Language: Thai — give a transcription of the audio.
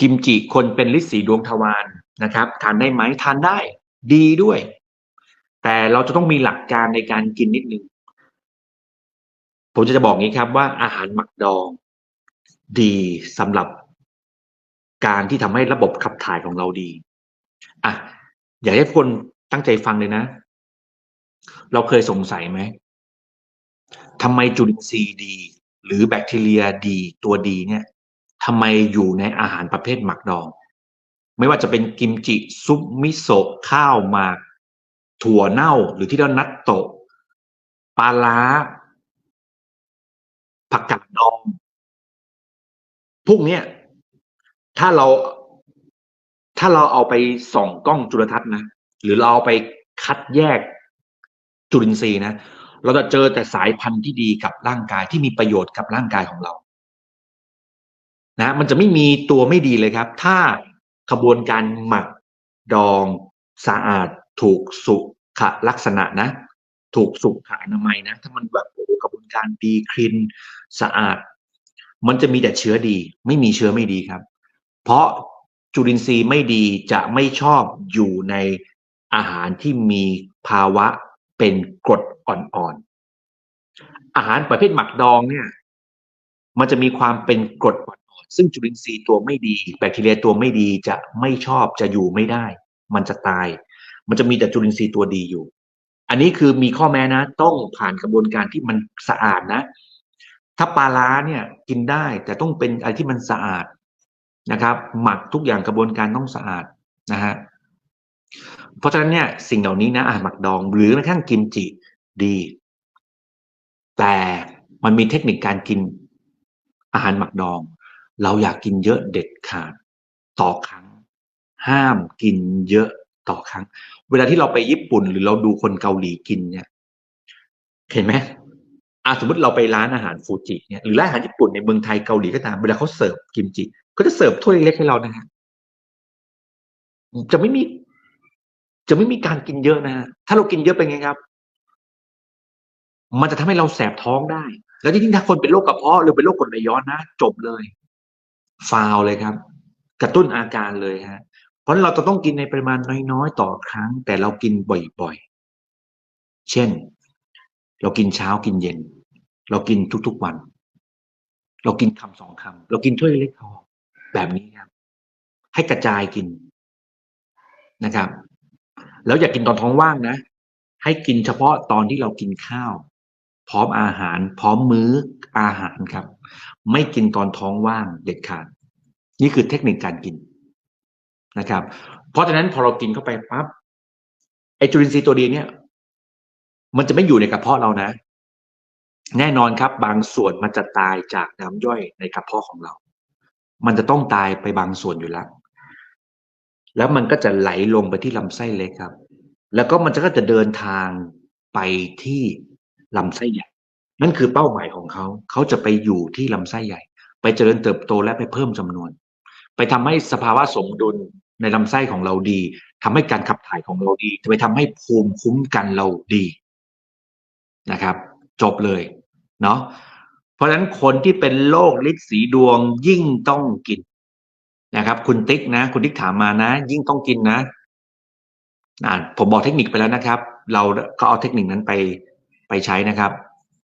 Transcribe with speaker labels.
Speaker 1: กิมจิคนเป็นฤทธิ์สีดวงทวารนะครับ ทานได้ไหมทานได้ ดีด้วย แต่เราจะต้องมีหลักการในการกินนิดนึงผมจะบอกงี้ครับว่าอาหารหมักดอง ดีสำหรับการที่ทำให้ระบบขับถ่ายของเราดีอะอยากให้คนตั้งใจฟังเลยนะ เราเคยสงสัยไหมทำไมจุลินทรีย์ดี หรือแบคทีเรียดีตัวดีเนี่ย ทำไมอยู่ในอาหารประเภทหมักดอง ไม่ว่าจะเป็นกิมจิซุปมิโซะข้าวหมาก ถั่วเน่าหรือที่เรานัตโตะปลาล้าผักกาดดอง พวกเนี้ย ถ้าเรา ถ้าเราเอาไปส่องกล้องจุลทรรศน์นะ หรือเราเอาไปคัดแยกจุลินทรีย์นะ เราจะเจอแต่สายพันธุ์ที่ดีกับร่างกายที่มีประโยชน์กับร่างกายของเรา นะมันจะไม่มีตัวไม่ดีเลยครับ ถ้าขบวนการหมักดองสะอาดถูกสุขลักษณะนะ ถูกสุขอนามัยนะ ถ้ามันแบบกระบวนการดีคลีนสะอาด มันจะมีแต่เชื้อดี ไม่มีเชื้อไม่ดีครับ เพราะจุลินทรีย์ไม่ดีจะไม่ชอบอยู่ในอาหารที่มีภาวะเป็นกรดอ่อนๆอาหารประเภทหมักดองเนี่ย มันจะมีความเป็นกรดอ่อน ซึ่งจุลินทรีย์ตัวไม่ดี แบคทีเรียตัวไม่ดีจะไม่ชอบจะอยู่ไม่ได้ มันจะตาย มันจะมีแต่จุลินทรีย์ตัวดีอยู่ อันนี้คือมีข้อแม้นะ ต้องผ่านกระบวนการที่มันสะอาดนะ ถ้าปลาล้าเนี่ยกินได้แต่ต้องเป็นอะไรที่มันสะอาดนะครับ หมักทุกอย่างกระบวนการต้องสะอาดนะฮะเพราะฉะนั้นเนี่ยสิ่งเหล่านี้นะอาหารหมักดอง หรือแม้กระทั่งกิมจิดี แต่มันมีเทคนิคการกินอาหารหมักดอง เราอยากกินเยอะเด็ดขาดต่อครั้ง ห้ามกินเยอะต่อครั้ง เวลาที่เราไปญี่ปุ่นหรือเราดูคนเกาหลีกินเนี่ย เห็นไหมอะสมมติเราไปร้านอาหารฟูจิเนี่ยหรือร้านอาหารญี่ปุ่นในเมืองไทยเกาหลีก็ตามเวลาเขาเสิร์ฟกิมจิเขาจะเสิร์ฟถ้วยเล็กให้เรานะฮะจะไม่มี จะไม่มีการกินเยอะนะฮะถ้าเรากินเยอะไปไงครับ มันจะทำให้เราแสบท้องได้ แล้วยิ่งถ้าคนเป็นโรคกระเพาะหรือเป็นโรคกรดไหลย้อนนะจบเลย ฟาวเลยครับ กระตุ้นอาการเลยฮะเพราะเราจะต้องกินในปริมาณน้อยๆ ต่อครั้ง แต่เรากินบ่อยๆ เช่น เรากินเช้ากินเย็น เรากินทุกๆวัน เรากินคำสองคำเรากินถ้วยเล็กพอแบบนี้ครับ ให้กระจายกินนะครับ แล้วอย่ากกินตอนท้องว่างนะ ให้กินเฉพาะตอนที่เรากินข้าว พร้อมอาหาร พร้อมมื้ออาหารครับ ไม่กินตอนท้องว่างเด็ดขาด นี่คือเทคนิคการกินนะครับ เพราะฉะนั้นพอเรากินเข้าไปปั๊บไอจุลินทรีย์ตัวดีเนี่ย มันจะไม่อยู่ในกระเพาะเรานะ แน่นอนครับ บางส่วนมันจะตายจากน้ำย่อยในกระเพาะของเรา มันจะต้องตายไปบางส่วนอยู่แล้ว แล้วมันก็จะไหลลงไปที่ลำไส้เล็กครับ แล้วก็มันจะก็จะเดินทางไปที่ ลำไส้ใหญ่ นั่นคือเป้าหมายของเขา เขาจะไปอยู่ที่ลำไส้ใหญ่ ไปเจริญเติบโตและไปเพิ่มจำนวน ไปทำให้สภาวะสมดุลในลำไส้ของเราดีทำให้การขับถ่ายของเราดีจะไปทำให้ภูมิคุ้มกันเราดีนะครับ จบเลยเนาะเพราะฉะนั้นคนที่เป็นโรคลิ์สีดวงยิ่งต้องกินนะครับ คุณติ๊กนะ คุณติ๊กถามมานะ ยิ่งต้องกินนะอ่าผมบอกเทคนิคไปแล้วนะครับ เราก็เอาเทคนิคนั้นไป ไปใช้นะครับ